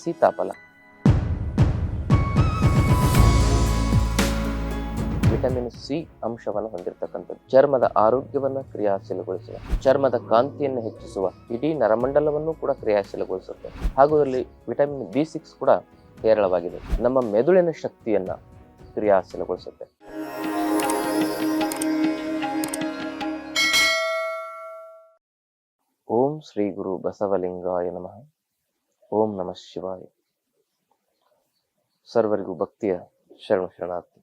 ಸೀತಾಫಲ vitamin C ಅಂಶವನ್ನು ಹೊಂದಿರತಕ್ಕಂಥದ್ದು. ಚರ್ಮದ ಆರೋಗ್ಯವನ್ನು ಕ್ರಿಯಾಶೀಲಗೊಳಿಸುವ, ಚರ್ಮದ ಕಾಂತಿಯನ್ನು ಹೆಚ್ಚಿಸುವ, ಇಡೀ ನರಮಂಡಲವನ್ನು ಕೂಡ ಕ್ರಿಯಾಶೀಲಗೊಳಿಸುತ್ತೆ. ಹಾಗೂ ಇದರಲ್ಲಿ ವಿಟಮಿನ್ ಬಿ ಸಿಕ್ಸ್ ಕೂಡ ಹೇರಳವಾಗಿದೆ. ನಮ್ಮ ಮೆದುಳಿನ ಶಕ್ತಿಯನ್ನ ಕ್ರಿಯಾಶೀಲಗೊಳಿಸುತ್ತೆ. ಓಂ ಶ್ರೀ ಗುರು ಬಸವಲಿಂಗಾಯ ನಮಃ. ಓಂ ನಮಃ ಶಿವಾಯ. ಸರ್ವರಿಗೂ ಭಕ್ತಿಯ ಶರಣ ಶರಣಾರ್ಥಿ.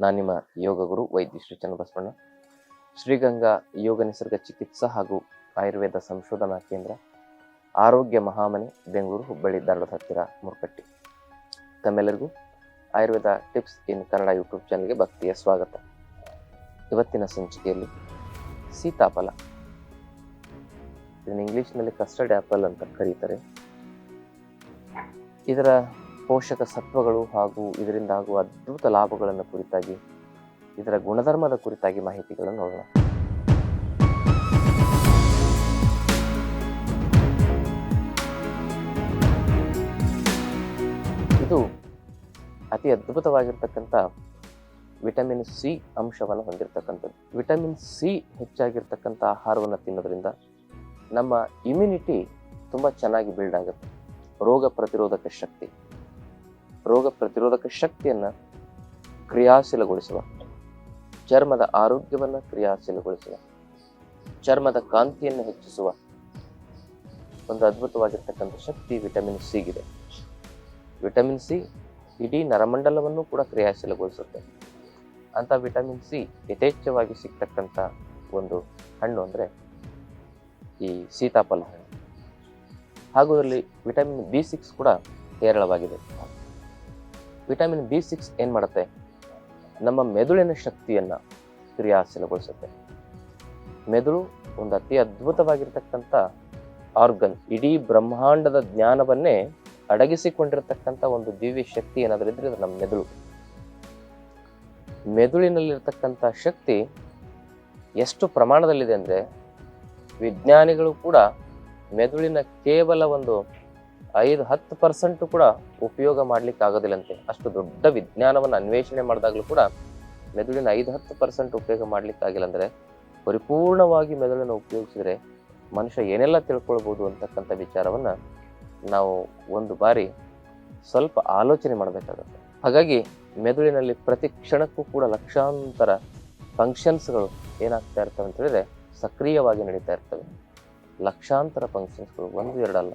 ನಾನು ನಿಮ್ಮ ಯೋಗ ಗುರು ವೈದ್ಯ ಶ್ರೀ ಚನ್ನಬಸವಣ್ಣ. ಶ್ರೀಗಂಗಾ ಯೋಗ ನಿಸರ್ಗ ಚಿಕಿತ್ಸಾ ಹಾಗೂ ಆಯುರ್ವೇದ ಸಂಶೋಧನಾ ಕೇಂದ್ರ, ಆರೋಗ್ಯ ಮಹಾಮನೆ, ಬೆಂಗಳೂರು ಹುಬ್ಬಳ್ಳಿ ದಾಳದ ಹತ್ತಿರ ಮುರ್ಕಟ್ಟಿ. ತಮ್ಮೆಲ್ಲರಿಗೂ Ayurveda tips in Kannada YouTube ಚಾನಲ್ಗೆ ಭಕ್ತಿಯ ಸ್ವಾಗತ. ಇವತ್ತಿನ ಸಂಚಿಕೆಯಲ್ಲಿ ಸೀತಾಫಲ. ಇದನ್ನು ಇಂಗ್ಲೀಷ್ನಲ್ಲಿ ಕಸ್ಟರ್ಡ್ ಆ್ಯಪಲ್ ಅಂತ ಕರೀತಾರೆ. ಇದರ ಪೋಷಕ ಸತ್ವಗಳು ಹಾಗೂ ಇದರಿಂದ ಆಗುವ ಅದ್ಭುತ ಲಾಭಗಳನ್ನು ಕುರಿತಾಗಿ, ಇದರ ಗುಣಧರ್ಮದ ಕುರಿತಾಗಿ ಮಾಹಿತಿಗಳನ್ನು ನೋಡೋಣ. ಇದು ಅತಿ ಅದ್ಭುತವಾಗಿರ್ತಕ್ಕಂಥ ವಿಟಮಿನ್ ಸಿ ಅಂಶವನ್ನು ಹೊಂದಿರತಕ್ಕಂಥದ್ದು. ವಿಟಮಿನ್ ಸಿ ಹೆಚ್ಚಾಗಿರ್ತಕ್ಕಂಥ ಆಹಾರವನ್ನು ತಿನ್ನೋದ್ರಿಂದ ನಮ್ಮ ಇಮ್ಯುನಿಟಿ ತುಂಬ ಚೆನ್ನಾಗಿ ಬಿಲ್ಡ್ ಆಗುತ್ತೆ. ರೋಗ ಪ್ರತಿರೋಧಕ ಶಕ್ತಿ. ರೋಗ ಪ್ರತಿರೋಧಕ ಶಕ್ತಿಯನ್ನು ಕ್ರಿಯಾಶೀಲಗೊಳಿಸುವ. ಚರ್ಮದ ಆರೋಗ್ಯವನ್ನು ಕ್ರಿಯಾಶೀಲಗೊಳಿಸುವ. ಚರ್ಮದ ಕಾಂತಿಯನ್ನು ಹೆಚ್ಚಿಸುವ. ಒಂದು ಅದ್ಭುತವಾಗಿರ್ತಕ್ಕಂಥ ಶಕ್ತಿ ವಿಟಮಿನ್ ಸಿಗಿದೆ ವಿಟಮಿನ್ ಸಿ ಇಡೀ ನರಮಂಡಲವನ್ನು ಕೂಡ ಕ್ರಿಯಾಶೀಲಗೊಳಿಸುತ್ತೆ. ಅಂಥ ವಿಟಮಿನ್ ಸಿ ಯಥೇಚ್ಛವಾಗಿ ಸಿಗ್ತಕ್ಕಂಥ ಒಂದು ಹಣ್ಣು ಅಂದರೆ ಈ ಸೀತಾಫಲ ಹಣ್ಣು. ಹಾಗೂ ಇದರಲ್ಲಿ ವಿಟಮಿನ್ ಬಿ ಸಿಕ್ಸ್ ಕೂಡ ಹೇರಳವಾಗಿದೆ. ವಿಟಮಿನ್ ಬಿ ಸಿಕ್ಸ್ ಏನು ಮಾಡುತ್ತೆ? ನಮ್ಮ ಮೆದುಳಿನ ಶಕ್ತಿಯನ್ನು ಕ್ರಿಯಾಶೀಲಗೊಳಿಸುತ್ತೆ. ಮೆದುಳು ಒಂದು ಅತಿ ಅದ್ಭುತವಾಗಿರ್ತಕ್ಕಂಥ ಆರ್ಗನ್ ಇಡೀ ಬ್ರಹ್ಮಾಂಡದ ಜ್ಞಾನವನ್ನೇ ಅಡಗಿಸಿಕೊಂಡಿರ್ತಕ್ಕಂಥ ಒಂದು ದಿವ್ಯ ಶಕ್ತಿ ಏನಾದರೂ ಇದ್ರೆ ಅದು ನಮ್ಮ ಮೆದುಳು. ಮೆದುಳಿನಲ್ಲಿರ್ತಕ್ಕಂಥ ಶಕ್ತಿ ಎಷ್ಟು ಪ್ರಮಾಣದಲ್ಲಿದೆ ಅಂದರೆ ವಿಜ್ಞಾನಿಗಳು ಕೂಡ ಮೆದುಳಿನ ಕೇವಲ ಒಂದು ಐದು ಹತ್ತು ಪರ್ಸೆಂಟ್ ಕೂಡ ಉಪಯೋಗ ಮಾಡ್ಲಿಕ್ಕೆ ಆಗೋದಿಲ್ಲಂತೆ. ಅಷ್ಟು ದೊಡ್ಡ ವಿಜ್ಞಾನವನ್ನು ಅನ್ವೇಷಣೆ ಮಾಡಿದಾಗಲೂ ಕೂಡ ಮೆದುಳಿನ ಐದು ಹತ್ತು ಪರ್ಸೆಂಟ್ ಉಪಯೋಗ ಮಾಡ್ಲಿಕ್ಕೆ ಆಗಿಲ್ಲ ಅಂದ್ರೆ ಪರಿಪೂರ್ಣವಾಗಿ ಮೆದುಳನ್ನು ಉಪಯೋಗಿಸಿದ್ರೆ ಮನುಷ್ಯ ಏನೆಲ್ಲ ತಿಳ್ಕೊಳ್ಬೋದು ಅಂತಕ್ಕಂಥ ವಿಚಾರವನ್ನ ನಾವು ಒಂದು ಬಾರಿ ಸ್ವಲ್ಪ ಆಲೋಚನೆ ಮಾಡಬೇಕಾಗುತ್ತೆ. ಹಾಗಾಗಿ ಮೆದುಳಿನಲ್ಲಿ ಪ್ರತಿ ಕ್ಷಣಕ್ಕೂ ಕೂಡ ಲಕ್ಷಾಂತರ ಫಂಕ್ಷನ್ಸ್ಗಳು ಏನಾಗ್ತಾ ಇರ್ತವೆ ಅಂತ ಹೇಳಿದ್ರೆ ಸಕ್ರಿಯವಾಗಿ ನಡೀತಾ ಇರ್ತವೆ. ಲಕ್ಷಾಂತರ ಫಂಕ್ಷನ್ಸ್ಗಳು ಒಂದು, ಎರಡಲ್ಲ.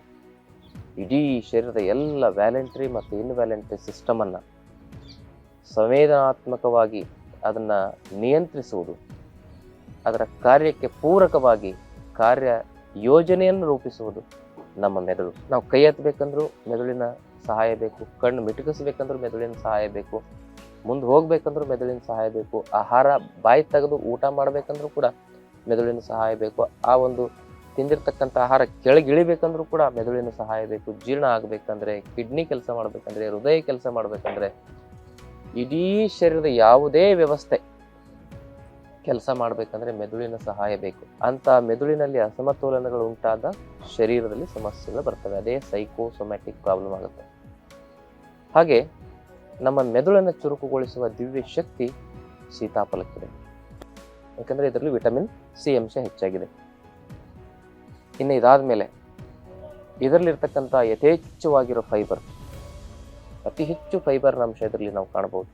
ಇಡೀ ಶರೀರದ ಎಲ್ಲ ವ್ಯಾಲೆಂಟ್ರಿ ಮತ್ತು ಇನ್ವ್ಯಾಲೆಂಟ್ರಿ ಸಿಸ್ಟಮನ್ನು ಸಂವೇದನಾತ್ಮಕವಾಗಿ ಅದನ್ನು ನಿಯಂತ್ರಿಸುವುದು, ಅದರ ಕಾರ್ಯಕ್ಕೆ ಪೂರಕವಾಗಿ ಕಾರ್ಯ ಯೋಜನೆಯನ್ನು ರೂಪಿಸುವುದು ನಮ್ಮ ಮೆದುಳು. ನಾವು ಕೈ ಎತ್ತಬೇಕಂದ್ರೂ ಮೆದುಳಿನ ಸಹಾಯ ಬೇಕು, ಕಣ್ಣು ಮಿಟುಕಿಸ್ಬೇಕಂದ್ರೂ ಮೆದುಳಿನ ಸಹಾಯ ಬೇಕು, ಮುಂದೆ ಹೋಗ್ಬೇಕಂದ್ರೂ ಮೆದುಳಿನ ಸಹಾಯ ಬೇಕು, ಆಹಾರ, ಬಾಯಿ ತೆಗೆದು ಊಟ ಮಾಡಬೇಕಂದ್ರೂ ಕೂಡ ಮೆದುಳಿನ ಸಹಾಯ ಬೇಕು. ಆ ಒಂದು ತಿಂದಿರ್ತಕ್ಕಂಥ ಆಹಾರ ಕೆಳಗಿಳಿಬೇಕಂದ್ರೂ ಕೂಡ ಮೆದುಳಿನ ಸಹಾಯ ಬೇಕು, ಜೀರ್ಣ ಆಗಬೇಕಂದ್ರೆ, ಕಿಡ್ನಿ ಕೆಲಸ ಮಾಡಬೇಕಂದ್ರೆ, ಹೃದಯ ಕೆಲಸ ಮಾಡಬೇಕಂದ್ರೆ ಇಡೀ ಶರೀರದ ಯಾವುದೇ ವ್ಯವಸ್ಥೆ ಕೆಲಸ ಮಾಡಬೇಕಂದ್ರೆ ಮೆದುಳಿನ ಸಹಾಯ ಬೇಕು. ಅಂತ ಮೆದುಳಿನಲ್ಲಿ ಅಸಮತೋಲನಗಳು ಉಂಟಾದ ಶರೀರದಲ್ಲಿ ಸಮಸ್ಯೆಗಳು ಬರ್ತವೆ. ಅದೇ ಸೈಕೋಸೊಮ್ಯಾಟಿಕ್ ಪ್ರಾಬ್ಲಮ್ ಆಗುತ್ತೆ. ಹಾಗೆ ನಮ್ಮ ಮೆದುಳನ್ನು ಚುರುಕುಗೊಳಿಸುವ ದಿವ್ಯ ಶಕ್ತಿ ಸೀತಾಫಲಕ್ಕಿದೆ. ಯಾಕಂದ್ರೆ ಇದರಲ್ಲಿ ವಿಟಮಿನ್ ಸಿ ಅಂಶ ಹೆಚ್ಚಾಗಿದೆ. ಇನ್ನು ಇದಾದ ಮೇಲೆ ಇದರಲ್ಲಿರ್ತಕ್ಕಂಥ ಯಥೇಚ್ಛವಾಗಿರೋ ಫೈಬರ್ ಅತಿ ಹೆಚ್ಚು ಫೈಬರ್ನ ಅಂಶ ಇದರಲ್ಲಿ ನಾವು ಕಾಣಬಹುದು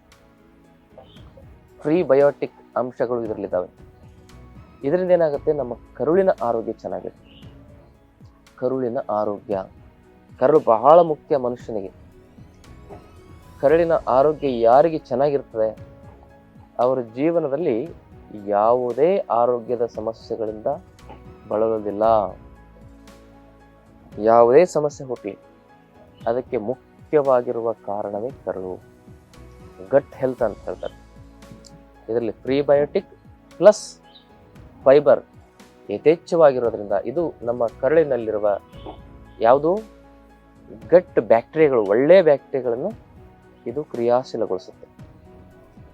ಫ್ರೀ ಬಯೋಟಿಕ್ ಅಂಶಗಳು ಇದರಲ್ಲಿದ್ದಾವೆ. ಇದರಿಂದ ಏನಾಗುತ್ತೆ? ನಮ್ಮ ಕರುಳಿನ ಆರೋಗ್ಯ ಚೆನ್ನಾಗಿರುತ್ತೆ. ಕರುಳಿನ ಆರೋಗ್ಯ, ಕರುಳು ಬಹಳ ಮುಖ್ಯ ಮನುಷ್ಯನಿಗೆ. ಕರುಳಿನ ಆರೋಗ್ಯ ಯಾರಿಗೆ ಚೆನ್ನಾಗಿರ್ತದೆ? ಅವರ ಜೀವನದಲ್ಲಿ ಯಾವುದೇ ಆರೋಗ್ಯದ ಸಮಸ್ಯೆಗಳಿಂದ ಬಳಲುವುದಿಲ್ಲ. ಯಾವುದೇ ಸಮಸ್ಯೆ ಹುಟ್ಟಲಿ ಅದಕ್ಕೆ ಮುಖ್ಯವಾಗಿರುವ ಕಾರಣವೇ ಕರಳು ಗಟ್ ಹೆಲ್ತ್ ಅಂತ ಹೇಳ್ತಾರೆ. ಇದರಲ್ಲಿ ಪ್ರೀಬಯೋಟಿಕ್ ಪ್ಲಸ್ ಫೈಬರ್ ಯಥೇಚ್ಛವಾಗಿರೋದ್ರಿಂದ ಇದು ನಮ್ಮ ಕರಳಿನಲ್ಲಿರುವ ಯಾವುದು ಗಟ್ ಬ್ಯಾಕ್ಟೀರಿಯಾಗಳು ಒಳ್ಳೆಯ ಬ್ಯಾಕ್ಟೀರಿಯಾಗಳನ್ನು ಇದು ಕ್ರಿಯಾಶೀಲಗೊಳಿಸುತ್ತೆ.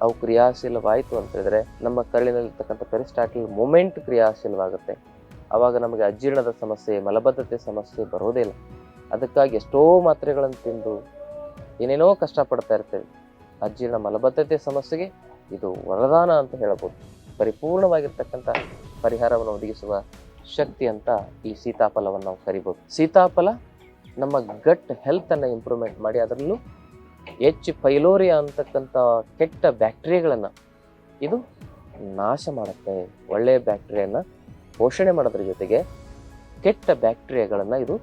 ಅವು ಕ್ರಿಯಾಶೀಲವಾಯಿತು ಅಂತ ಹೇಳಿದ್ರೆ ನಮ್ಮ ಕರಳಿನಲ್ಲಿರ್ತಕ್ಕಂಥ ಪೆರಿಸ್ಟಾಟಿಲ್ ಮೂಮೆಂಟ್ ಕ್ರಿಯಾಶೀಲವಾಗುತ್ತೆ. ಆವಾಗ ನಮಗೆ ಅಜೀರ್ಣದ ಸಮಸ್ಯೆ, ಮಲಬದ್ಧತೆ ಸಮಸ್ಯೆ ಬರೋದೇ ಇಲ್ಲ. ಅದಕ್ಕಾಗಿ ಎಷ್ಟೋ ಮಾತ್ರೆಗಳನ್ನು ತಿಂದು ಏನೇನೋ ಕಷ್ಟಪಡ್ತಾ ಇರ್ತೇವೆ. ಅಜೀರ್ಣ, ಮಲಬದ್ಧತೆ ಸಮಸ್ಯೆಗೆ ಇದು ವರದಾನ ಅಂತ ಹೇಳಬಹುದು. ಪರಿಪೂರ್ಣವಾಗಿರ್ತಕ್ಕಂಥ ಪರಿಹಾರವನ್ನು ಒದಗಿಸುವ ಶಕ್ತಿ ಅಂತ ಈ ಸೀತಾಫಲವನ್ನು ನಾವು ಕರಿಬೋದು ಸೀತಾಫಲ ನಮ್ಮ ಗಟ್ ಹೆಲ್ತ್ ಅನ್ನ ಇಂಪ್ರೂವ್ಮೆಂಟ್ ಮಾಡಿ ಅದರಲ್ಲೂ ಎಚ್ ಪೈಲೋರಿಯಾ ಅಂತಕ್ಕಂಥ ಕೆಟ್ಟ ಬ್ಯಾಕ್ಟೀರಿಯಾಗಳನ್ನ ಇದು ನಾಶ ಮಾಡುತ್ತೆ. ಒಳ್ಳೆಯ ಬ್ಯಾಕ್ಟೀರಿಯಾನ ಪೋಷಣೆ ಮಾಡೋದ್ರ ಜೊತೆಗೆ ಕೆಟ್ಟ ಬ್ಯಾಕ್ಟೀರಿಯಾಗಳನ್ನ ಇದು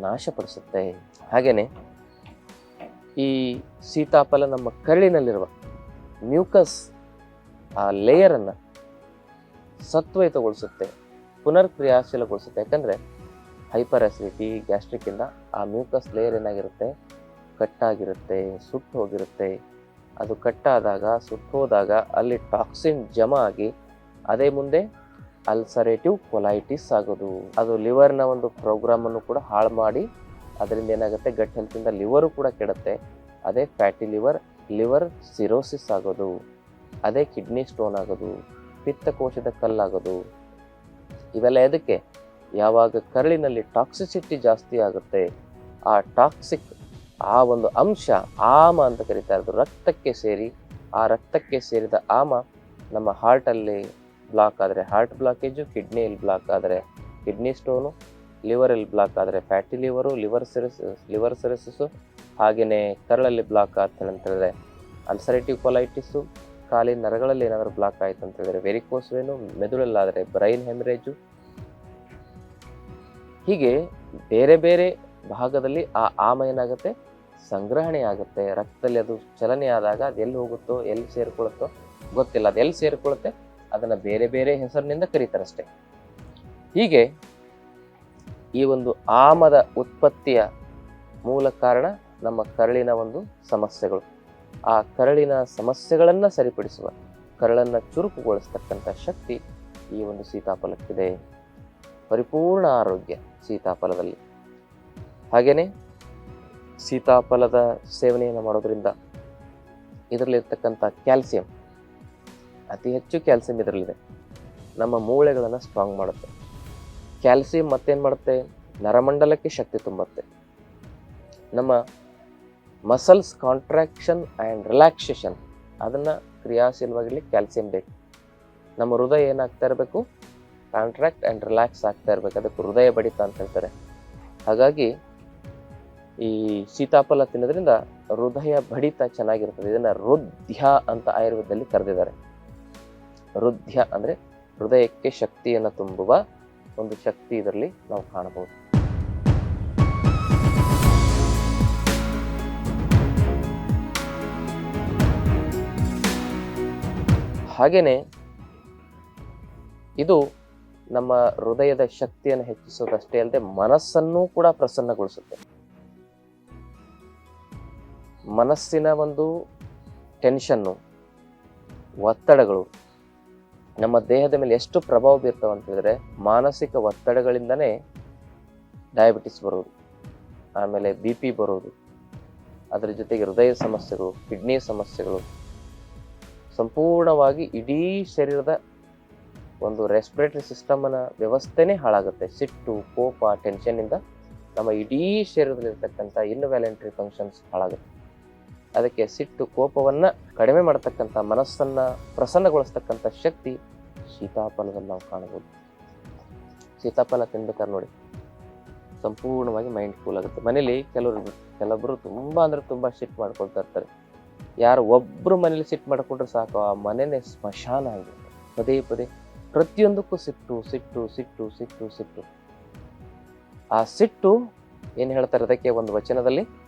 ನಾಶಪಡಿಸುತ್ತೆ. ಹಾಗೇನೆ ಈ ಸೀತಾಫಲ ನಮ್ಮ ಕರಳಿನಲ್ಲಿರುವ ಮ್ಯೂಕಸ್ ಆ ಲೇಯರನ್ನು ಸತ್ವಯುತಗೊಳಿಸುತ್ತೆ ಪುನರ್ ಕ್ರಿಯಾಶೀಲಗೊಳಿಸುತ್ತೆ ಯಾಕಂದರೆ ಹೈಪರ್ ಆಸಿಡಿಟಿ ಗ್ಯಾಸ್ಟ್ರಿಕ್ಕಿಂದ ಆ ಮ್ಯೂಕಸ್ ಲೇಯರ್ ಏನಾಗಿರುತ್ತೆ? ಕಟ್ಟಾಗಿರುತ್ತೆ, ಸುಟ್ಟು ಹೋಗಿರುತ್ತೆ. ಅದು ಕಟ್ಟಾದಾಗ, ಸುಟ್ಟು ಹೋದಾಗ ಅಲ್ಲಿ ಟಾಕ್ಸಿನ್ ಜಮಾ ಆಗಿ, ಅದೇ ಮುಂದೆ ಅಲ್ಸರೇಟಿವ್ ಕೊಲೈಟಿಸ್ ಆಗೋದು. ಅದು ಲಿವರ್ನ ಒಂದು ಪ್ರೋಗ್ರಾಮನ್ನು ಕೂಡ ಹಾಳು ಮಾಡಿ, ಅದರಿಂದ ಏನಾಗುತ್ತೆ? ಗಟ್ ಹೆಲ್ತಿಂದ ಲಿವರು ಕೂಡ ಕೆಡುತ್ತೆ. ಅದೇ ಫ್ಯಾಟಿ ಲಿವರ್ ಲಿವರ್ ಸಿರೋಸಿಸ್ ಆಗೋದು. ಅದೇ ಕಿಡ್ನಿ ಸ್ಟೋನ್ ಆಗೋದು. ಪಿತ್ತಕೋಶದ ಕಲ್ಲಾಗೋದು. ಇವೆಲ್ಲ ಎದಕ್ಕೆ? ಯಾವಾಗ ಕರಳಿನಲ್ಲಿ ಟಾಕ್ಸಿಸಿಟಿ ಜಾಸ್ತಿ ಆಗುತ್ತೆ, ಆ ಟಾಕ್ಸಿಕ್ ಆ ಒಂದು ಅಂಶ, ಆಮ ಅಂತ ಕರೀತಾ ಇರೋದು ರಕ್ತಕ್ಕೆ ಸೇರಿ, ಆ ರಕ್ತಕ್ಕೆ ಸೇರಿದ ಆಮ ನಮ್ಮ ಹಾರ್ಟಲ್ಲಿ ಬ್ಲಾಕ್ ಆದರೆ ಹಾರ್ಟ್ ಬ್ಲಾಕೇಜು ಕಿಡ್ನಿಯಲ್ಲಿ ಬ್ಲಾಕ್ ಆದರೆ ಕಿಡ್ನಿ ಸ್ಟೋನು ಲಿವರಲ್ಲಿ ಬ್ಲಾಕ್ ಆದರೆ fatty liver liver cirrhosis liver cirrhosis ಹಾಗೆಯೇ ಕರಳಲ್ಲಿ ಬ್ಲಾಕ್ ಆಗ್ತಾನೆ ಅಂತ ಹೇಳಿದ್ರೆ ಅಲ್ಸರೇಟಿವ್ ಕೊಲೈಟಿಸು ಕಾಲಿನ ನರಗಳಲ್ಲಿ ಏನಾದರೂ ಬ್ಲಾಕ್ ಆಯಿತು ಅಂತ ಹೇಳಿದ್ರೆ ವೆರಿಕೋಸ್ ವೇನು ಮೆದುಳಲ್ಲಾದರೆ ಬ್ರೈನ್ ಹೆಮರೇಜು ಹೀಗೆ ಬೇರೆ ಬೇರೆ ಭಾಗದಲ್ಲಿ ಆ ಆಮ ಏನಾಗುತ್ತೆ? ಸಂಗ್ರಹಣೆ ಆಗುತ್ತೆ. ರಕ್ತದಲ್ಲಿ ಅದು ಚಲನೆ ಆದಾಗ ಅದು ಎಲ್ಲಿ ಹೋಗುತ್ತೋ, ಎಲ್ಲಿ ಸೇರಿಕೊಳ್ಳುತ್ತೋ ಗೊತ್ತಿಲ್ಲ. ಅದು ಎಲ್ಲಿ ಸೇರ್ಕೊಳ್ಳುತ್ತೆ? ಅದನ್ನ ಬೇರೆ ಬೇರೆ ಹೆಸರಿನಿಂದ ಕರೀತಾರಷ್ಟೆ. ಹೀಗೆ ಈ ಒಂದು ಆಮದ ಉತ್ಪತ್ತಿಯ ಮೂಲ ಕಾರಣ ನಮ್ಮ ಕರಳಿನ ಒಂದು ಸಮಸ್ಯೆಗಳು. ಆ ಕರಳಿನ ಸಮಸ್ಯೆಗಳನ್ನ ಸರಿಪಡಿಸುವ, ಕರಳನ್ನ ಚುರುಕುಗೊಳಿಸ್ತಕ್ಕಂಥ ಶಕ್ತಿ ಈ ಒಂದು ಸೀತಾಫಲಕ್ಕಿದೆ. ಪರಿಪೂರ್ಣ ಆರೋಗ್ಯ ಸೀತಾಫಲದಲ್ಲಿ. ಹಾಗೇನೆ ಸೀತಾಫಲದ ಸೇವನೆಯನ್ನು ಮಾಡೋದ್ರಿಂದ ಇದರಲ್ಲಿರ್ತಕ್ಕಂಥ ಕ್ಯಾಲ್ಸಿಯಂ ಅತಿ ಹೆಚ್ಚು ಕ್ಯಾಲ್ಸಿಯಂ ಇದರಲ್ಲಿದೆ. ನಮ್ಮ ಮೂಳೆಗಳನ್ನು ಸ್ಟ್ರಾಂಗ್ ಮಾಡುತ್ತೆ. ಕ್ಯಾಲ್ಸಿಯಂ ಮತ್ತೇನು ಮಾಡುತ್ತೆ? ನರಮಂಡಲಕ್ಕೆ ಶಕ್ತಿ ತುಂಬುತ್ತೆ. ನಮ್ಮ ಮಸಲ್ಸ್ ಕಾಂಟ್ರಾಕ್ಷನ್ ಆ್ಯಂಡ್ ರಿಲ್ಯಾಕ್ಸೇಷನ್ ಅದನ್ನು ಕ್ರಿಯಾಶೀಲವಾಗಿರಲಿಕ್ಕೆ ಕ್ಯಾಲ್ಸಿಯಂ ಬೇಕು. ನಮ್ಮ ಹೃದಯ ಏನಾಗ್ತಾ ಇರಬೇಕು? ಕಾಂಟ್ರಾಕ್ಟ್ ಆ್ಯಂಡ್ ರಿಲ್ಯಾಕ್ಸ್ ಆಗ್ತಾ ಇರಬೇಕು. ಅದಕ್ಕೆ ಹೃದಯ ಬಡಿತ ಅಂತ ಹೇಳ್ತಾರೆ. ಹಾಗಾಗಿ ಈ ಸೀತಾಫಲ ತಿನ್ನೋದ್ರಿಂದ ಹೃದಯ ಬಡಿತ ಚೆನ್ನಾಗಿರ್ತದೆ. ಇದನ್ನು ಹೃದಯ ಅಂತ ಆಯುರ್ವೇದದಲ್ಲಿ ಕರೆದಿದ್ದಾರೆ. ರುದ್ಯ ಅಂದ್ರೆ ಹೃದಯಕ್ಕೆ ಶಕ್ತಿಯನ್ನು ತುಂಬುವ ಒಂದು ಶಕ್ತಿ ಇದರಲ್ಲಿ ನಾವು ಕಾಣಬಹುದು. ಹಾಗೇನೆ ಇದು ನಮ್ಮ ಹೃದಯದ ಶಕ್ತಿಯನ್ನು ಹೆಚ್ಚಿಸೋದಷ್ಟೇ ಅಲ್ಲದೆ ಮನಸ್ಸನ್ನು ಕೂಡ ಪ್ರಸನ್ನಗೊಳಿಸುತ್ತೆ. ಮನಸ್ಸಿನ ಒಂದು ಟೆನ್ಷನ್ನು ಒತ್ತಡಗಳು ನಮ್ಮ ದೇಹದ ಮೇಲೆ ಎಷ್ಟು ಪ್ರಭಾವ ಬೀರ್ತಾವ ಅಂತ ಮಾನಸಿಕ ಒತ್ತಡಗಳಿಂದನೇ ಡಯಾಬಿಟಿಸ್ ಬರೋದು, ಆಮೇಲೆ ಬಿ ಪಿ ಬರೋದು, ಅದರ ಜೊತೆಗೆ ಹೃದಯ ಸಮಸ್ಯೆಗಳು ಕಿಡ್ನಿ ಸಮಸ್ಯೆಗಳು, ಸಂಪೂರ್ಣವಾಗಿ ಇಡೀ ಶರೀರದ ಒಂದು ರೆಸ್ಪಿರೇಟರಿ ಸಿಸ್ಟಮ್ನ ವ್ಯವಸ್ಥೆನೇ ಹಾಳಾಗುತ್ತೆ. ಸಿಟ್ಟು, ಕೋಪ ಟೆನ್ಷನ್ನಿಂದ ನಮ್ಮ ಇಡೀ ಶರೀರದಲ್ಲಿರ್ತಕ್ಕಂಥ ಇನ್ವ್ಯಾಲೆಂಟ್ರಿ ಫಂಕ್ಷನ್ಸ್ ಹಾಳಾಗುತ್ತೆ. ಅದಕ್ಕೆ ಸಿಟ್ಟು ಕೋಪವನ್ನ ಕಡಿಮೆ ಮಾಡತಕ್ಕಂಥ ಮನಸ್ಸನ್ನ ಪ್ರಸನ್ನಗೊಳಿಸ್ತಕ್ಕಂಥ ಶಕ್ತಿ ಸೀತಾಫಲದಲ್ಲಿ ನಾವು ಕಾಣಬಹುದು. ಸೀತಾಫಲ ತಿನ್ಬೇಕಾದ್ರೆ ನೋಡಿ. ಸಂಪೂರ್ಣವಾಗಿ ಮೈಂಡ್ ಕೂಲ್ ಆಗುತ್ತೆ. ಮನೇಲಿ ಕೆಲವರು, ಕೆಲವೊಬ್ರು ತುಂಬಾ ಅಂದ್ರೆ ತುಂಬಾ ಸಿಟ್ಟು ಮಾಡ್ಕೊಳ್ತಾ ಇರ್ತಾರೆ. ಯಾರು ಒಬ್ರು ಮನೇಲಿ ಸಿಟ್ಟು ಮಾಡ್ಕೊಂಡ್ರೆ ಸಾಕು, ಆ ಮನೇನೆ ಸ್ಮಶಾನ ಆಗಿರುತ್ತೆ. ಪದೇ ಪದೇ ಪ್ರತಿಯೊಂದಕ್ಕೂ ಸಿಟ್ಟು ಸಿಟ್ಟು ಸಿಟ್ಟು ಸಿಟ್ಟು ಸಿಟ್ಟು. ಆ ಸಿಟ್ಟು ಏನು ಹೇಳ್ತಾರೆ ಅದಕ್ಕೆ ಒಂದು ವಚನದಲ್ಲಿ?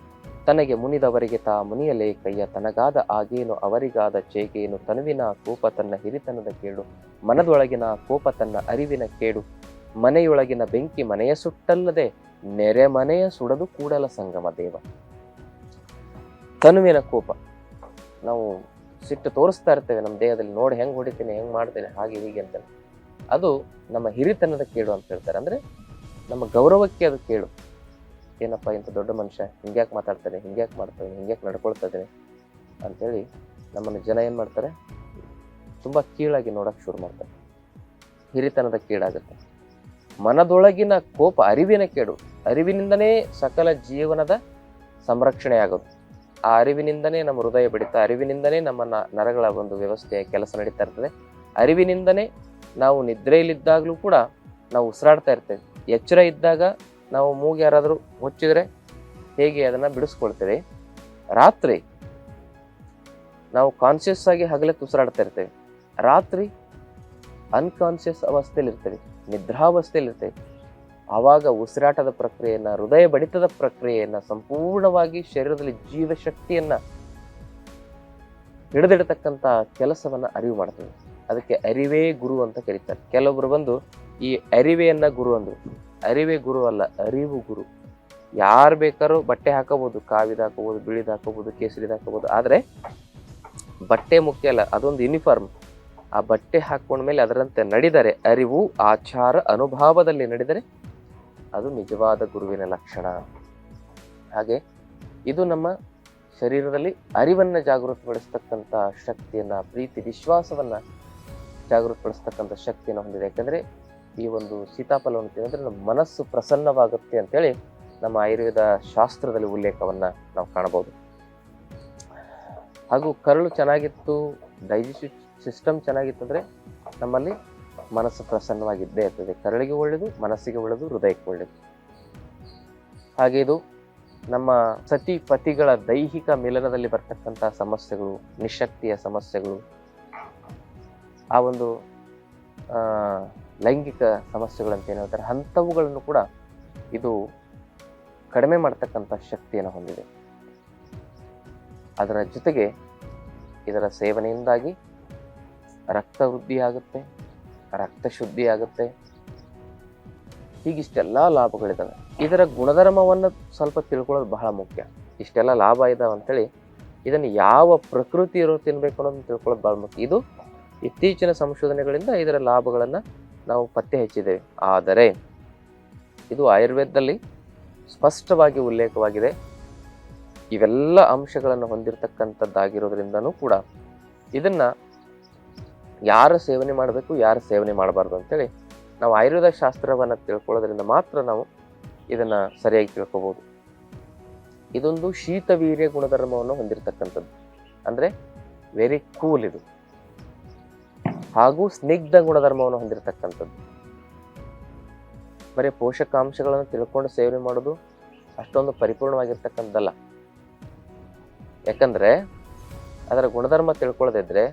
ತನಗೆ ಮುನಿದವರಿಗೆ ತಾ ಮುನಿಯಲೇ ಕೈಯ ತನಗಾದ ಆಗೇನು ಅವರಿಗಾದ ಚೇಗೇನು ತನುವಿನ ಕೋಪ ತನ್ನ ಹಿರಿತನದ ಕೇಡು ಮನದೊಳಗಿನ ಕೋಪ ತನ್ನ ಅರಿವಿನ ಕೇಡು. ಮನೆಯೊಳಗಿನ ಬೆಂಕಿ ಮನೆಯ ಸುಟ್ಟಲ್ಲದೆ ನೆರೆ ಮನೆಯ ಸುಡದು ಕೂಡಲ ಸಂಗಮ ದೇವ. ತನುವಿನ ಕೋಪ. ನಾವು ಸಿಟ್ಟು ತೋರಿಸ್ತಾ ಇರ್ತೇವೆ ನಮ್ಮ ದೇಹದಲ್ಲಿ, ನೋಡಿ ಹೆಂಗ್ ಹೊಡಿತೀನಿ, ಹೆಂಗ್ ಮಾಡ್ತೇನೆ, ಹಾಗೆ ಹೀಗೆ ಅಂತ ಅದು ನಮ್ಮ ಹಿರಿತನದ ಕೇಡು ಅಂತ ಹೇಳ್ತಾರೆ. ಅಂದ್ರೆ ನಮ್ಮ ಗೌರವಕ್ಕೆ ಅದು ಕೇಡು ಏನಪ್ಪ ಇಂಥ ದೊಡ್ಡ ಮನುಷ್ಯ? ಹಿಂಗ್ಯಾಕೆ ಮಾತಾಡ್ತಾನೆ, ಹಿಂಗ್ಯಾಕೆ ಮಾಡ್ತಾನೆ, ಹಿಂಗ್ಯಾಕೆ ನಡ್ಕೊಳ್ತಾ ಅಂಥೇಳಿ ನಮ್ಮನ್ನು ಜನ ಏನು ಮಾಡ್ತಾರೆ? ತುಂಬ ಕೀಳಾಗಿ ನೋಡೋಕೆ ಶುರು ಮಾಡ್ತಾರೆ. ಹಿರಿತನದ ಕೀಳಾಗುತ್ತೆ ಮನದೊಳಗಿನ ಕೋಪ ಅರಿವಿನ ಕೇಡು. ಅರಿವಿನಿಂದನೇ ಸಕಲ ಜೀವನದ ಸಂರಕ್ಷಣೆ ಆಗೋದು. ಆ ಅರಿವಿನಿಂದನೇ ನಮ್ಮ ಹೃದಯ ಬಿಡಿತ ಅರಿವಿನಿಂದನೇ ನಮ್ಮ ನರಗಳ ಒಂದು ವ್ಯವಸ್ಥೆಯ ಕೆಲಸ ನಡೀತಾ ಇರ್ತದೆ. ಅರಿವಿನಿಂದನೇ ನಾವು ನಿದ್ರೆಯಲ್ಲಿದ್ದಾಗಲೂ ಕೂಡ ನಾವು ಉಸಿರಾಡ್ತಾ ಇರ್ತೇವೆ. ಎಚ್ಚರ ಇದ್ದಾಗ ನಾವು ಮೂಗು ಯಾರಾದರೂ ಮುಚ್ಚಿದ್ರೆ ಹೇಗೆ ಅದನ್ನು ಬಿಡಿಸ್ಕೊಳ್ತೇವೆ? ರಾತ್ರಿ ನಾವು ಕಾನ್ಶಿಯಸ್ ಆಗಿ ಹಗಲೆ ಉಸಿರಾಡ್ತಾ ಇರ್ತೇವೆ. ರಾತ್ರಿ ಅನ್ಕಾನ್ಷಿಯಸ್ ಅವಸ್ಥೆಯಲ್ಲಿ ಇರ್ತೇವೆ. ನಿದ್ರಾವಸ್ಥೆಯಲ್ಲಿ ಇರ್ತೇವೆ. ಆವಾಗ ಉಸಿರಾಟದ ಪ್ರಕ್ರಿಯೆಯನ್ನು, ಹೃದಯ ಬಡಿತದ ಪ್ರಕ್ರಿಯೆಯನ್ನು, ಸಂಪೂರ್ಣವಾಗಿ ಶರೀರದಲ್ಲಿ ಜೀವಶಕ್ತಿಯನ್ನು ಹಿಡಿದಿಡತಕ್ಕಂಥ ಕೆಲಸವನ್ನು ಅರಿವು ಮಾಡ್ತೇವೆ. ಅದಕ್ಕೆ ಅರಿವೇ ಗುರು ಅಂತ ಕರೀತಾರೆ. ಕೆಲವೊಬ್ರು ಬಂದು ಈ ಅರಿವೆಯನ್ನು ಗುರು ಅಂದ್ರು. ಅರಿವೇ ಗುರು ಅಲ್ಲ, ಅರಿವು ಗುರು. ಯಾರು ಬೇಕಾದ್ರೂ ಬಟ್ಟೆ ಹಾಕೋಬಹುದು ಕಾವಿದ ಹಾಕೋಬಹುದು ಬಿಳಿದ ಹಾಕೋಬಹುದು ಕೇಸರಿದ ಹಾಕೋಬಹುದು ಆದರೆ ಬಟ್ಟೆ ಮುಖ್ಯ ಅಲ್ಲ, ಅದೊಂದು ಯೂನಿಫಾರ್ಮ್ ಆ ಬಟ್ಟೆ ಹಾಕೊಂಡ್ಮೇಲೆ ಅದರಂತೆ ನಡೆದರೆ ಅರಿವು, ಆಚಾರ, ಅನುಭವದಲ್ಲಿ ನಡೆದರೆ ಅದು ನಿಜವಾದ ಗುರುವಿನ ಲಕ್ಷಣ. ಹಾಗೆ ಇದು ನಮ್ಮ ಶರೀರದಲ್ಲಿ ಅರಿವನ್ನು ಜಾಗೃತಪಡಿಸ್ತಕ್ಕಂಥ ಶಕ್ತಿಯನ್ನು, ಪ್ರೀತಿ, ವಿಶ್ವಾಸವನ್ನು ಜಾಗೃತಪಡಿಸ್ತಕ್ಕಂಥ ಶಕ್ತಿಯನ್ನು ಹೊಂದಿದೆ. ಯಾಕಂದ್ರೆ ಈ ಒಂದು ಸೀತಾಫಲವನ್ನು ತಿನ್ನೋದ್ರೆ ನಮ್ಮ ಮನಸ್ಸು ಪ್ರಸನ್ನವಾಗುತ್ತೆ ಅಂತೇಳಿ ನಮ್ಮ ಆಯುರ್ವೇದ ಶಾಸ್ತ್ರದಲ್ಲಿ ಉಲ್ಲೇಖವನ್ನ ನಾವು ಕಾಣಬಹುದು. ಹಾಗೂ ಕರಳು ಚೆನ್ನಾಗಿತ್ತು ಡೈಜೆಸ್ಟಿವ್ ಸಿಸ್ಟಮ್ ಚೆನ್ನಾಗಿತ್ತು ಅಂದ್ರೆ ನಮ್ಮಲ್ಲಿ ಮನಸ್ಸು ಪ್ರಸನ್ನವಾಗಿದ್ದೇ ಇರ್ತದೆ. ಕರಳಿಗೆ ಒಳ್ಳೆಯದು ಮನಸ್ಸಿಗೆ ಒಳ್ಳೆಯದು ಹೃದಯಕ್ಕೆ ಒಳ್ಳೆಯದು ಹಾಗೆ ಇದು ನಮ್ಮ ಸತಿ ಪತಿಗಳ ದೈಹಿಕ ಮಿಲನದಲ್ಲಿ ಬರ್ತಕ್ಕಂಥ ಸಮಸ್ಯೆಗಳು, ನಿಶಕ್ತಿಯ ಸಮಸ್ಯೆಗಳು, ಆ ಒಂದು ಲೈಂಗಿಕ ಸಮಸ್ಯೆಗಳಂತ ಏನು ಹೇಳ್ತಾರೆ ಅಂಥವುಗಳನ್ನು ಕೂಡ ಇದು ಕಡಿಮೆ ಮಾಡ್ತಕ್ಕಂಥ ಶಕ್ತಿಯನ್ನು ಹೊಂದಿದೆ. ಅದರ ಜೊತೆಗೆ ಇದರ ಸೇವನೆಯಿಂದಾಗಿ ರಕ್ತ ವೃದ್ಧಿ ಆಗುತ್ತೆ, ರಕ್ತ ಶುದ್ಧಿ ಆಗುತ್ತೆ. ಹೀಗಿಷ್ಟೆಲ್ಲ ಲಾಭಗಳಿದ್ದಾವೆ ಇದರ ಗುಣಧರ್ಮವನ್ನು ಸ್ವಲ್ಪ ತಿಳ್ಕೊಳ್ಳೋದು ಬಹಳ ಮುಖ್ಯ. ಇಷ್ಟೆಲ್ಲ ಲಾಭ ಇದಾವೆ ಅಂತೇಳಿ ಇದನ್ನು ಯಾವ ಪ್ರಕೃತಿ ಇರೋ ತಿನ್ಬೇಕು ಅನ್ನೋದನ್ನು ತಿಳ್ಕೊಳ್ಳೋದು ಬಹಳ ಮುಖ್ಯ. ಇದು ಇತ್ತೀಚಿನ ಸಂಶೋಧನೆಗಳಿಂದ ಇದರ ಲಾಭಗಳನ್ನು ನಾವು ಪತ್ತೆ ಹಚ್ಚಿದ್ದೇವೆ ಆದರೆ ಇದು ಆಯುರ್ವೇದದಲ್ಲಿ ಸ್ಪಷ್ಟವಾಗಿ ಉಲ್ಲೇಖವಾಗಿದೆ. ಇವೆಲ್ಲ ಅಂಶಗಳನ್ನು ಹೊಂದಿರತಕ್ಕಂಥದ್ದಾಗಿರೋದ್ರಿಂದನೂ ಕೂಡ ಇದನ್ನು ಯಾರು ಸೇವನೆ ಮಾಡಬೇಕು, ಯಾರು ಸೇವನೆ ಮಾಡಬಾರ್ದು ಅಂತೇಳಿ ನಾವು ಆಯುರ್ವೇದ ಶಾಸ್ತ್ರವನ್ನು ತಿಳ್ಕೊಳ್ಳೋದ್ರಿಂದ ಮಾತ್ರ ನಾವು ಇದನ್ನು ಸರಿಯಾಗಿ ತಿಳ್ಕೊಬಹುದು ಇದೊಂದು ಶೀತವೀರ್ಯ ಗುಣಧರ್ಮವನ್ನು ಹೊಂದಿರತಕ್ಕಂಥದ್ದು. ಅಂದರೆ ವೆರಿ ಕೂಲ್ ಇದು. ಹಾಗೂ ಸ್ನಿಗ್ಧ ಗುಣಧರ್ಮವನ್ನು ಹೊಂದಿರತಕ್ಕಂಥದ್ದು. ಬರೀ ಪೋಷಕಾಂಶಗಳನ್ನು ತಿಳ್ಕೊಂಡು ಸೇವನೆ ಮಾಡೋದು ಅಷ್ಟೊಂದು ಪರಿಪೂರ್ಣವಾಗಿರ್ತಕ್ಕಂಥದ್ದಲ್ಲ. ಯಾಕಂದರೆ ಅದರ ಗುಣಧರ್ಮ ತಿಳ್ಕೊಳ್ಳದಿದ್ರೆ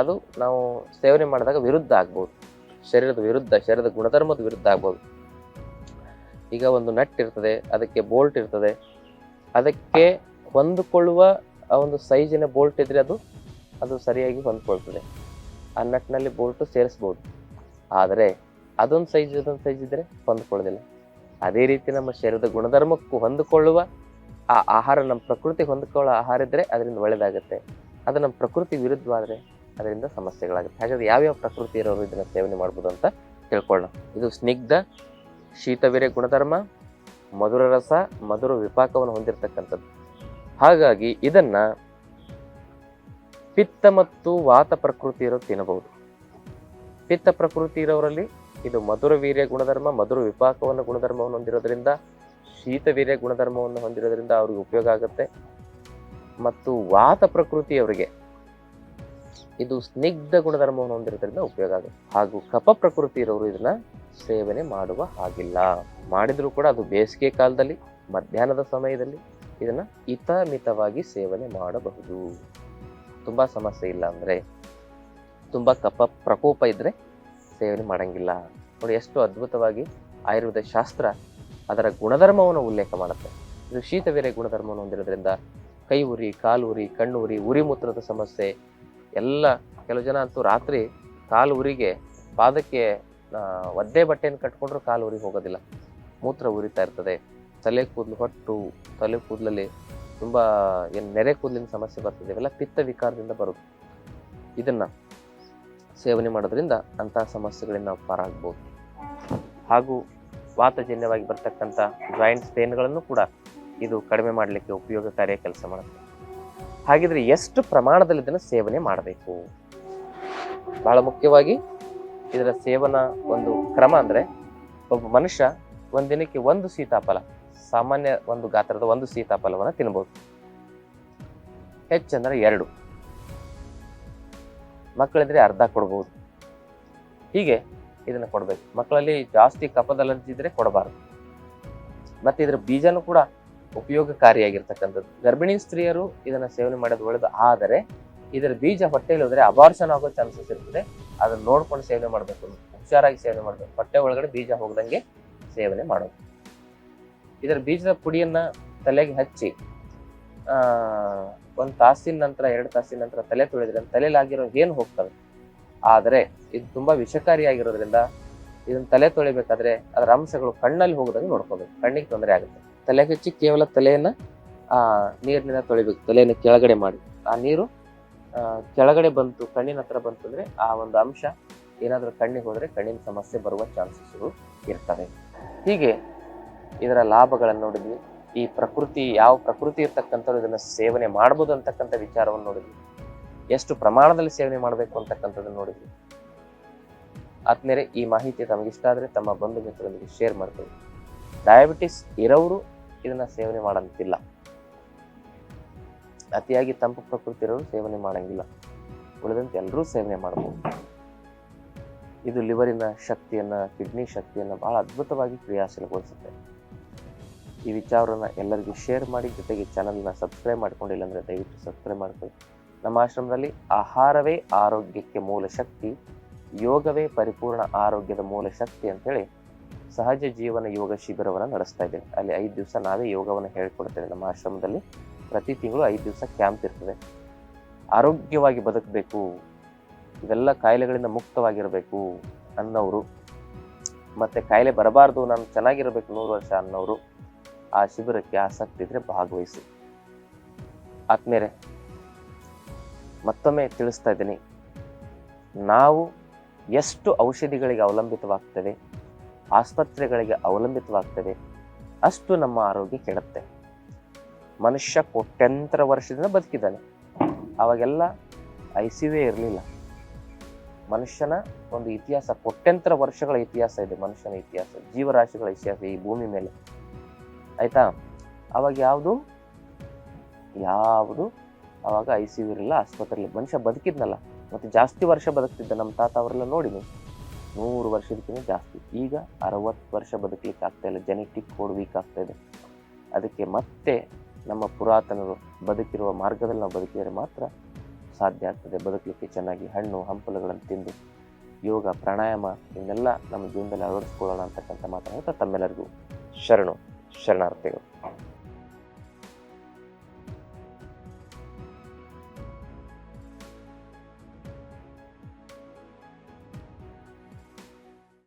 ಅದು ನಾವು ಸೇವನೆ ಮಾಡಿದಾಗ ವಿರುದ್ಧ ಆಗ್ಬೋದು. ಶರೀರದ ವಿರುದ್ಧ, ಶರೀರದ ಗುಣಧರ್ಮದ ವಿರುದ್ಧ ಆಗ್ಬೋದು. ಈಗ ಒಂದು ನಟ್ ಇರ್ತದೆ, ಅದಕ್ಕೆ ಬೋಲ್ಟ್ ಇರ್ತದೆ, ಅದಕ್ಕೆ ಹೊಂದಿಕೊಳ್ಳುವ ಆ ಒಂದು ಸೈಜಿನ ಬೋಲ್ಟ್ ಇದ್ರೆ ಅದು ಅದು ಸರಿಯಾಗಿ ಹೊಂದ್ಕೊಳ್ತದೆ. ಆ ನಟ್ನಲ್ಲಿ ಬೋಲ್ಟು ಸೇರಿಸ್ಬೋದು. ಆದರೆ ಅದೊಂದು ಸೈಜ್ ಅದೊಂದು ಸೈಜ್ ಇದ್ರೆ ಹೊಂದ್ಕೊಳ್ಳೋದಿಲ್ಲ. ಅದೇ ರೀತಿ ನಮ್ಮ ಶರೀರದ ಗುಣಧರ್ಮಕ್ಕೂ ಹೊಂದಿಕೊಳ್ಳುವ ಆ ಆಹಾರ, ನಮ್ಮ ಪ್ರಕೃತಿ ಹೊಂದಿಕೊಳ್ಳೋ ಆಹಾರ ಇದ್ರೆ ಅದರಿಂದ ಒಳ್ಳೇದಾಗುತ್ತೆ. ಅದು ನಮ್ಮ ಪ್ರಕೃತಿ ವಿರುದ್ಧವಾದ್ರೆ ಅದರಿಂದ ಸಮಸ್ಯೆಗಳಾಗುತ್ತೆ. ಹಾಗಾದ್ರೆ ಯಾವ್ಯಾವ ಪ್ರಕೃತಿ ಇರೋರು ಇದನ್ನ ಸೇವನೆ ಮಾಡ್ಬೋದು ಅಂತ ತಿಳ್ಕೊಳ್ಳೋಣ. ಇದು ಸ್ನಿಗ್ಧ, ಶೀತವೀರ್ಯ ಗುಣಧರ್ಮ, ಮಧುರ ರಸ, ಮಧುರ ವಿಪಾಕವನ್ನು ಹೊಂದಿರತಕ್ಕಂಥದ್ದು. ಹಾಗಾಗಿ ಇದನ್ನ ಪಿತ್ತ ಮತ್ತು ವಾತ ಪ್ರಕೃತಿ ಇರೋ ತಿನ್ನಬಹುದು. ಪಿತ್ತ ಪ್ರಕೃತಿ ಇರೋರಲ್ಲಿ ಇದು ಮಧುರ ವೀರ್ಯ ಗುಣಧರ್ಮ, ಮಧುರ ವಿಪಾಕವನ್ನು ಗುಣಧರ್ಮವನ್ನು ಹೊಂದಿರೋದ್ರಿಂದ, ಶೀತ ವೀರ್ಯ ಗುಣಧರ್ಮವನ್ನು ಹೊಂದಿರೋದ್ರಿಂದ ಅವ್ರಿಗೆ ಉಪಯೋಗ ಆಗುತ್ತೆ. ಮತ್ತು ವಾತ ಪ್ರಕೃತಿ ಅವರಿಗೆ ಇದು ಸ್ನಿಗ್ಧ ಗುಣಧರ್ಮವನ್ನು ಹೊಂದಿರೋದ್ರಿಂದ ಉಪಯೋಗ ಆಗುತ್ತೆ. ಹಾಗೂ ಕಪ ಪ್ರಕೃತಿ ಇರೋರು ಇದನ್ನ ಸೇವನೆ ಮಾಡುವ ಹಾಗಿಲ್ಲ. ಮಾಡಿದ್ರು ಕೂಡ ಅದು ಬೇಸಿಗೆ ಕಾಲದಲ್ಲಿ, ಮಧ್ಯಾಹ್ನದ ಸಮಯದಲ್ಲಿ ಇದನ್ನ ಹಿತಮಿತವಾಗಿ ಸೇವನೆ ಮಾಡಬಹುದು. ತುಂಬಾ ಸಮಸ್ಯೆ ಇಲ್ಲ ಅಂದರೆ ತುಂಬ ಕಪ ಪ್ರಕೋಪ ಇದ್ದರೆ ಸೇವನೆ ಮಾಡೋಂಗಿಲ್ಲ. ನೋಡಿ, ಎಷ್ಟು ಅದ್ಭುತವಾಗಿ ಆಯುರ್ವೇದ ಶಾಸ್ತ್ರ ಅದರ ಗುಣಧರ್ಮವನ್ನು ಉಲ್ಲೇಖ ಮಾಡುತ್ತೆ. ಇದು ಶೀತವೇರೆ ಗುಣಧರ್ಮವನ್ನು ಹೊಂದಿರೋದ್ರಿಂದ ಕೈ ಉರಿ ಕಾಲು ಉರಿ ಕಣ್ಣು ಉರಿ ಉರಿ ಮೂತ್ರದ ಸಮಸ್ಯೆ, ಎಲ್ಲ ಕೆಲವು ಜನ ಅಂತೂ ರಾತ್ರಿ ಕಾಲು ಉರಿಗೆ ಪಾದಕ್ಕೆ ಒದ್ದೆ ಬಟ್ಟೆಯನ್ನು ಕಟ್ಕೊಂಡ್ರೂ ಕಾಲು ಉರಿ ಹೋಗೋದಿಲ್ಲ. ಮೂತ್ರ ಉರಿತಾ ಇರ್ತದೆ. ತಲೆ ಕೂದಲು ಹೊಟ್ಟು, ತಲೆ ಕೂದಲಲ್ಲಿ ತುಂಬಾ ಏನು ನೆರೆ ಕೂದಲಿನ ಸಮಸ್ಯೆ ಬರ್ತದೆ, ಇವೆಲ್ಲ ಪಿತ್ತ ವಿಕಾರದಿಂದ ಬರುತ್ತೆ. ಇದನ್ನ ಸೇವನೆ ಮಾಡೋದ್ರಿಂದ ಅಂತ ಸಮಸ್ಯೆಗಳಿಂದ ನಾವು ಪಾರಾಗ್ಬೋದು. ಹಾಗೂ ವಾತಜನ್ಯವಾಗಿ ಬರ್ತಕ್ಕಂಥ ಜಾಯಿಂಟ್ ಪೇನ್ಗಳನ್ನು ಕೂಡ ಇದು ಕಡಿಮೆ ಮಾಡಲಿಕ್ಕೆ ಉಪಯೋಗಕಾರಿಯ ಕೆಲಸ ಮಾಡುತ್ತೆ. ಹಾಗಿದ್ರೆ ಎಷ್ಟು ಪ್ರಮಾಣದಲ್ಲಿ ಇದನ್ನು ಸೇವನೆ ಮಾಡಬೇಕು? ಬಹಳ ಮುಖ್ಯವಾಗಿ ಇದರ ಸೇವನ ಒಂದು ಕ್ರಮ ಅಂದ್ರೆ ಒಬ್ಬ ಮನುಷ್ಯ ಒಂದಿನಕ್ಕೆ ದಿನಕ್ಕೆ ಒಂದು ಸೀತಾಫಲ ಸಾಮಾನ್ಯ ಒಂದು ಗಾತ್ರದ ಒಂದು ಸೀತಾಫಲವನ್ನು ತಿನ್ಬೋದು. ಹೆಚ್ಚಂದ್ರೆ ಎರಡು. ಮಕ್ಕಳಿದ್ರೆ ಅರ್ಧ ಕೊಡ್ಬೋದು. ಹೀಗೆ ಇದನ್ನು ಕೊಡಬೇಕು. ಮಕ್ಕಳಲ್ಲಿ ಜಾಸ್ತಿ ಕಫದಲ್ಲಂತಿದ್ರೆ ಕೊಡಬಾರ್ದು. ಮತ್ತು ಇದರ ಬೀಜನೂ ಕೂಡ ಉಪಯೋಗಕಾರಿಯಾಗಿರ್ತಕ್ಕಂಥದ್ದು. ಗರ್ಭಿಣಿ ಸ್ತ್ರೀಯರು ಇದನ್ನು ಸೇವನೆ ಮಾಡೋದು ಒಳ್ಳೆಯದು ಆದರೆ ಇದರ ಬೀಜ ಹೊಟ್ಟೆಯಲ್ಲಿ ಹೋದರೆ ಅಬಾರ್ಷನ್ ಆಗೋ ಚಾನ್ಸಸ್ ಇರ್ತದೆ. ಅದನ್ನು ನೋಡ್ಕೊಂಡು ಸೇವನೆ ಮಾಡಬೇಕು. ಹುಷಾರಾಗಿ ಸೇವನೆ ಮಾಡಬೇಕು. ಹೊಟ್ಟೆ ಒಳಗಡೆ ಬೀಜ ಹೋಗದಂಗೆ ಸೇವನೆ ಮಾಡೋದು. ಇದರ ಬೀಜದ ಪುಡಿಯನ್ನ ತಲೆಗೆ ಹಚ್ಚಿ ಒಂದು ತಾಸಿನ ನಂತರ, ಎರಡು ತಾಸಿನ ನಂತರ ತಲೆ ತೊಳೆದ್ರೆ ತಲೆಲಾಗಿರೋ ಏನು ಹೋಗ್ತವೆ. ಆದರೆ ಇದು ತುಂಬಾ ವಿಷಕಾರಿಯಾಗಿರೋದ್ರಿಂದ ಇದನ್ನ ತಲೆ ತೊಳಿಬೇಕಾದ್ರೆ ಅದರ ಅಂಶಗಳು ಕಣ್ಣಲ್ಲಿ ಹೋಗದಂಗೆ ನೋಡ್ಕೋಬೇಕು. ಕಣ್ಣಿಗೆ ತೊಂದರೆ ಆಗುತ್ತೆ. ತಲೆ ಹಚ್ಚಿ ಕೇವಲ ತಲೆಯನ್ನ, ಆ, ನೀರಿನಿಂದ ತೊಳಿಬೇಕು. ತಲೆಯನ್ನು ಕೆಳಗಡೆ ಮಾಡಿ. ಆ ನೀರು ಕೆಳಗಡೆ ಬಂತು, ಕಣ್ಣಿನ ಹತ್ರ ಬಂತು ಅಂದ್ರೆ ಆ ಒಂದು ಅಂಶ ಏನಾದ್ರೂ ಕಣ್ಣಿಗೆ ಹೋದ್ರೆ ಕಣ್ಣಿನ ಸಮಸ್ಯೆ ಬರುವ ಚಾನ್ಸಸ್ಗಳು ಇರ್ತವೆ. ಹೀಗೆ ಇದರ ಲಾಭಗಳನ್ನು ನೋಡಿದ್ವಿ. ಈ ಪ್ರಕೃತಿ, ಯಾವ ಪ್ರಕೃತಿ ಇರ್ತಕ್ಕಂಥವ್ರು ಇದನ್ನು ಸೇವನೆ ಮಾಡ್ಬೋದು ಅಂತಕ್ಕಂಥ ವಿಚಾರವನ್ನು ನೋಡಿದ್ವಿ. ಎಷ್ಟು ಪ್ರಮಾಣದಲ್ಲಿ ಸೇವನೆ ಮಾಡಬೇಕು ಅಂತಕ್ಕಂಥದ್ದನ್ನು ನೋಡಿದ್ವಿ. ಆದ್ಮೇಲೆ ಈ ಮಾಹಿತಿ ತಮಗೆ ಇಷ್ಟ ಆದ್ರೆ ತಮ್ಮ ಬಂಧು ಮಿತ್ರರೊಂದಿಗೆ ಶೇರ್ ಮಾಡ್ತೇವೆ ಡಯಾಬಿಟಿಸ್ ಇರೋರು ಇದನ್ನು ಸೇವನೆ ಮಾಡಂತಿಲ್ಲ. ಅತಿಯಾಗಿ ತಂಪು ಪ್ರಕೃತಿ ಇರೋರು ಸೇವನೆ ಮಾಡಂಗಿಲ್ಲ. ಉಳಿದಂತೆ ಎಲ್ಲರೂ ಸೇವನೆ ಮಾಡಬಹುದು ಇದು ಲಿವರಿನ ಶಕ್ತಿಯನ್ನ, ಕಿಡ್ನಿ ಶಕ್ತಿಯನ್ನ ಬಹಳ ಅದ್ಭುತವಾಗಿ ಕ್ರಿಯಾಶೀಲಗೊಳಿಸುತ್ತೆ. ಈ ವಿಚಾರವನ್ನು ಎಲ್ಲರಿಗೂ ಶೇರ್ ಮಾಡಿ, ಜೊತೆಗೆ ಚಾನಲ್ನ ಸಬ್ಸ್ಕ್ರೈಬ್ ಮಾಡ್ಕೊಂಡಿಲ್ಲ ಅಂದರೆ ದಯವಿಟ್ಟು ಸಬ್ಸ್ಕ್ರೈಬ್ ಮಾಡ್ಕೊಳ್ಳಿ. ನಮ್ಮ ಆಶ್ರಮದಲ್ಲಿ ಆಹಾರವೇ ಆರೋಗ್ಯಕ್ಕೆ ಮೂಲ ಶಕ್ತಿ, ಯೋಗವೇ ಪರಿಪೂರ್ಣ ಆರೋಗ್ಯದ ಮೂಲ ಶಕ್ತಿ ಅಂತೇಳಿ ಸಹಜ ಜೀವನ ಯೋಗ ಶಿಬಿರವನ್ನು ನಡೆಸ್ತಾ ಇದ್ದೇವೆ ಅಲ್ಲಿ ಐದು ದಿವಸ ನಾವೇ ಯೋಗವನ್ನು ಹೇಳ್ಕೊಡ್ತೇವೆ ನಮ್ಮ ಆಶ್ರಮದಲ್ಲಿ. ಪ್ರತಿ ತಿಂಗಳು ಐದು ದಿವಸ ಕ್ಯಾಂಪ್ ಇರ್ತದೆ. ಆರೋಗ್ಯವಾಗಿ ಬದುಕಬೇಕು, ಇವೆಲ್ಲ ಕಾಯಿಲೆಗಳಿಂದ ಮುಕ್ತವಾಗಿರಬೇಕು ಅನ್ನೋರು, ಮತ್ತು ಕಾಯಿಲೆ ಬರಬಾರ್ದು, ನಾನು ಚೆನ್ನಾಗಿರಬೇಕು ನೂರು ವರ್ಷ ಅನ್ನೋರು ಆ ಶಿಬಿರಕ್ಕೆ ಆಸಕ್ತಿ ಇದ್ರೆ ಭಾಗವಹಿಸಿ. ಆದ್ಮೇಲೆ ಮತ್ತೊಮ್ಮೆ ತಿಳಿಸ್ತಾ ಇದ್ದೀನಿ. ನಾವು ಎಷ್ಟು ಔಷಧಿಗಳಿಗೆ ಅವಲಂಬಿತವಾಗ್ತೇವೆ, ಆಸ್ಪತ್ರೆಗಳಿಗೆ ಅವಲಂಬಿತವಾಗ್ತೇವೆ, ಅಷ್ಟು ನಮ್ಮ ಆರೋಗ್ಯ ಕೆಡುತ್ತೆ. ಮನುಷ್ಯ ಕೋಟ್ಯಂತರ ವರ್ಷದಿಂದ ಬದುಕಿದ್ದಾನೆ. ಅವಾಗೆಲ್ಲ ಐ ಸಿ ಯು ಇರಲಿಲ್ಲ. ಮನುಷ್ಯನ ಒಂದು ಇತಿಹಾಸ, ಕೋಟ್ಯಂತರ ವರ್ಷಗಳ ಇತಿಹಾಸ ಇದೆ, ಮನುಷ್ಯನ ಇತಿಹಾಸ, ಜೀವರಾಶಿಗಳ ಇತಿಹಾಸ ಈ ಭೂಮಿ ಮೇಲೆ. ಆಯ್ತಾ? ಅವಾಗ ಯಾವುದು? ಯಾವುದು? ಅವಾಗ ಐ ಸಿ ಯು ಇರಲಿಲ್ಲ, ಆಸ್ಪತ್ರೆಯಲ್ಲಿ ಮನುಷ್ಯ ಬದುಕಿದ್ನಲ್ಲ, ಮತ್ತು ಜಾಸ್ತಿ ವರ್ಷ ಬದುಕ್ತಿದ್ದ ನಮ್ಮ ತಾತ ಅವರೆಲ್ಲ ನೋಡಿ ನೀವು. ನೂರು ವರ್ಷದಕ್ಕಿಂತ ಜಾಸ್ತಿ. ಈಗ ಅರವತ್ತು ವರ್ಷ ಬದುಕಲಿಕ್ಕೆ ಆಗ್ತಾ ಇಲ್ಲ ಜೆನೆಟಿಕ್ ಕೋಡ್ ವೀಕ್ ಆಗ್ತಾ ಇದೆ. ಅದಕ್ಕೆ ಮತ್ತೆ ನಮ್ಮ ಪುರಾತನರು ಬದುಕಿರುವ ಮಾರ್ಗದಲ್ಲಿ ನಾವು ಬದುಕಿದರೆ ಮಾತ್ರ ಸಾಧ್ಯ ಆಗ್ತದೆ. ಬದುಕಲಿಕ್ಕೆ ಚೆನ್ನಾಗಿ ಹಣ್ಣು, ಹಂಪಲುಗಳನ್ನು ತಿಂದು, ಯೋಗ, ಪ್ರಾಣಾಯಾಮ, ಇವನ್ನೆಲ್ಲ ನಮ್ಮ ಜೀವನದಲ್ಲಿ ಅಳವಡಿಸ್ಕೊಳ್ಳೋಣ ಅಂತಕ್ಕಂಥ ಮಾತನಾಡ್ತಾ ತಮ್ಮೆಲ್ಲರಿಗೂ ಶರಣು. Susana Artego.